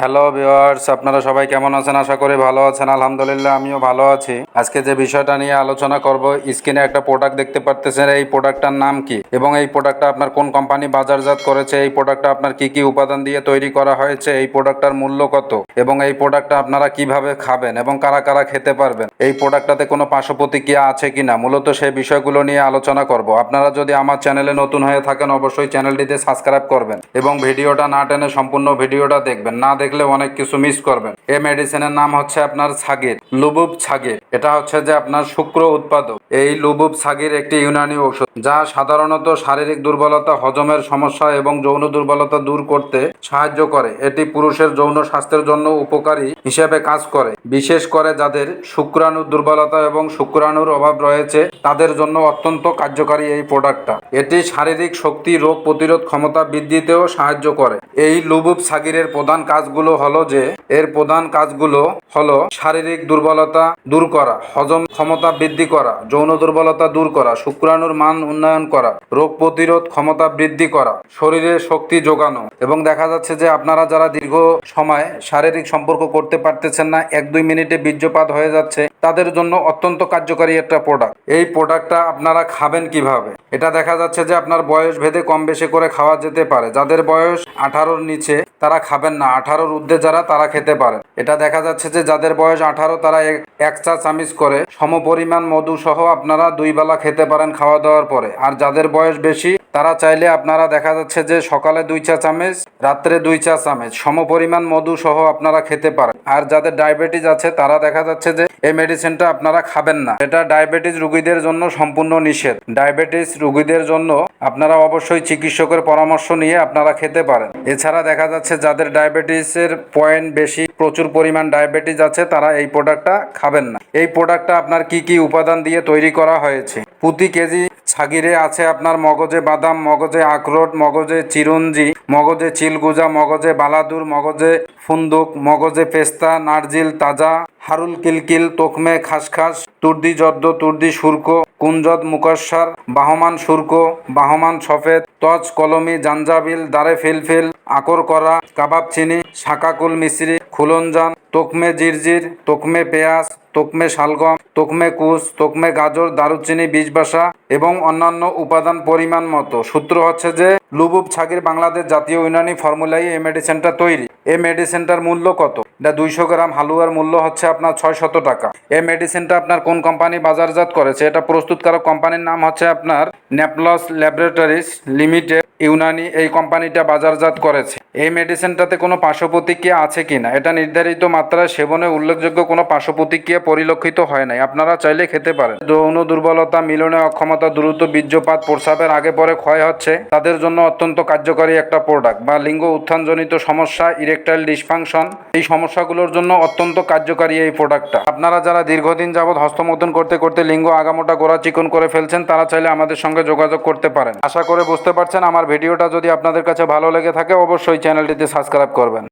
Hello viewers আপনারা সবাই কেমন আছেন? আশা করি ভালো আছেন। আলহামদুলিল্লাহ, আমিও ভালো আছি। আজকে যে বিষয়টা নিয়ে আলোচনা করব, স্ক্রিনে একটা প্রোডাক্ট দেখতে পারতেছেন। এই প্রোডাক্টটার নাম কি? এবং এই প্রোডাক্টটা আপনার কোন কোম্পানি বাজারজাত করেছে? এই প্রোডাক্টটা আপনার কি কি উপাদান দিয়ে তৈরি করা হয়েছে? এই প্রোডাক্টটার মূল্য কত? এবং এই প্রোডাক্টটা আপনারা কীভাবে খাবেন? এবং কারা কারা খেতে পারবেন? এই প্রোডাক্টটাতে কোনো পার্শ্ব প্রতিক্রিয়া আছে কিনা? মূলত সেই বিষয়গুলো নিয়ে আলোচনা করব। আপনারা যদি আমার চ্যানেলে নতুন হয়ে থাকেন, অবশ্যই চ্যানেলটিতে সাবস্ক্রাইব করবেন এবং ভিডিওটা না টেনে সম্পূর্ণ ভিডিওটা দেখবেন। না দেখলে অনেক কিছু মিস করবেন। এই মেডিসিনের নাম হচ্ছে আপনার ছাগির লুবুব ছাগির এটা হচ্ছে যে আপনার শুক্র উৎপাদক। এই লুবুব ছাগির একটি ইউনানি ঔষধ, যা সাধারণত শারীরিক দুর্বলতা, হজমের সমস্যা এবং যৌন দুর্বলতা দূর করতে সাহায্য করে। এটি পুরুষের যৌন স্বাস্থ্যের জন্য উপকারী হিসেবে কাজ করে, বিশেষ করে যাদের শুক্রাণুর দুর্বলতা এবং শুক্রাণুর অভাব রয়েছে, তাদের জন্য অত্যন্ত কার্যকারী এই প্রোডাক্টটা। এটি শারীরিক শক্তি রোগ প্রতিরোধ ক্ষমতা বৃদ্ধিতেও সাহায্য করে। এই লুবুব সাগিরের প্রধান কাজগুলো হলো যে, এর প্রধান কাজগুলো হলো শারীরিক দুর্বলতা দূর করা, হজম ক্ষমতা বৃদ্ধি করা যৌন দুর্বলতা দূর করা, শুক্রাণুর মান উন্নয়ন করা, রোগ প্রতিরোধ ক্ষমতা বৃদ্ধি করা শরীরে শক্তি যোগানো এবং দেখা যাচ্ছে যে আপনারা যারা দীর্ঘ সময় শারীরিক সম্পর্ক করতে পারতেছেন না, এক দুই মিনিটে বীর্যপাত হয়ে যাচ্ছে, তাদের জন্য অত্যন্ত কার্যকারী একটা প্রোডাক্ট এই প্রোডাক্টটা আপনারা খাবেন কীভাবে? এটা দেখা যাচ্ছে যে আপনার বয়স ভেদে কম বেশি করে খাওয়া যেতে পারে। যাদের বয়স আঠারোর নিচে, তারা খাবেন না। আঠারোর ঊর্ধ্বে যারা, তারা খেতে পারেন। এটা দেখা যাচ্ছে যে যাদের বয়স আঠারো, তারা এক- চা চামিচ করে। সম পরিমাণ মধু সহ আপনারা দুই বেলা খেতে পারেন খাওয়া দাওয়ার পরে। আর যাদের বয়স বেশি তারা চাইলে আপনারা দেখা যাচ্ছে যে সকালে দুই চা চামচ, রাত্রে দুই চা চামচ সম পরিমাণ মধু সহ আপনারা খেতে পারেন। আর যাদের ডায়াবেটিস আছে, তারা দেখা যাচ্ছে যে এই মেডিসিনটা আপনারা খাবেন না। এটা ডায়াবেটিস রুগীদের জন্য সম্পূর্ণ নিষেধ। ডায়াবেটিস রুগীদের জন্য আপনারা অবশ্যই চিকিৎসকের পরামর্শ নিয়ে আপনারা খেতে পারেন। এছাড়া দেখা যাচ্ছে যাদের ডায়াবেটিসের পয়েন্ট বেশি, প্রচুর পরিমাণ ডায়াবেটিস আছে, তারা এই প্রোডাক্টটা খাবেন না। এই প্রোডাক্টটা আপনার কি কি উপাদান দিয়ে তৈরি করা হয়েছে? প্রতি কেজি ছাগিরে আছে আপনার মগজে বাদাম, মগজে আখরোট, মগজে চিরঞ্জি, মগজে চিলগুজা, মগজে বালাদুর, মগজে ফুন্দুক, মগজে পেস্তা, নারজিল, তাজা হারুল কিলকিল, তোকমে খাসখাস, তুর্দি জর্দ তুর্দি সুরক কুঞ্জদ মুকাশ্সার বাহমান সুরক, বাহমান সফেদ, তজ কলমি, জাঞ্জাবিল, দারে ফিলফিল, আকর করা, কাবাব চিনি, শাকাকুল মিশ্রি, খুলনজান, তোকমে জিরজির, তোকমে পেঁয়াজ, তোকমে শালগম, তোকমে কুচ তোকমে গাজর, দারুচিনি বীজবাসা এবং অন্যান্য উপাদান পরিমাণ মতো। সূত্র হচ্ছে যে, লুবুব ছাগির বাংলাদেশ জাতীয় ইউনানি ফর্মুলাই এই মেডিসিনটা তৈরি। এই মেডিসিনটার মূল্য কত? এটা দুইশো গ্রাম হালুয়ার মূল্য হচ্ছে আপনার ছয় শত টাকা। এই মেডিসিনটা আপনার কোন কোম্পানি বাজারজাত করেছে? এটা প্রস্তুতকারক কোম্পানির নাম হচ্ছে আপনার ন্যাপলস ল্যাবরেটরিজ লিমিটেড ইউনানি এই কোম্পানিটা বাজারজাত করেছে। এই মেডিসিনটাতে কোনো পার্শ্ব প্রতিক্রিয়া আছে কিনা? এটা নির্ধারিত মাত্রায় সেবনে উল্লেখযোগ্য কোনো পার্শ্ব প্রতিক্রিয়া পরিলক্ষিত হয় নাই। আপনারা চাইলে খেতে পারেন। যৌন দুর্বলতা, মিলনে অক্ষমতা, দ্রুত বীর্যপাত, প্রস্রাবের আগে পরে ক্ষয় হচ্ছে, তাদের জন্য অত্যন্ত কার্যকারী একটা প্রোডাক্ট বা লিঙ্গ উত্থানজনিত সমস্যা ইরেকটাইল ডিসফাংশন এই সমস্যাগুলোর জন্য অত্যন্ত কার্যকারী এই প্রোডাক্টটা আপনারা যারা দীর্ঘদিন যাবৎ হস্তমোদন করতে করতে লিঙ্গ আগামোটা গোড়া চিকন করে ফেলছেন, তারা চাইলে আমাদের সঙ্গে যোগাযোগ করতে পারেন। আশা করে বুঝতে পারছেন, আমার ভিডিওটা যদি আপনাদের কাছে ভালো লেগে থাকে, অবশ্যই চ্যানেলটিতে সাবস্ক্রাইব করবেন।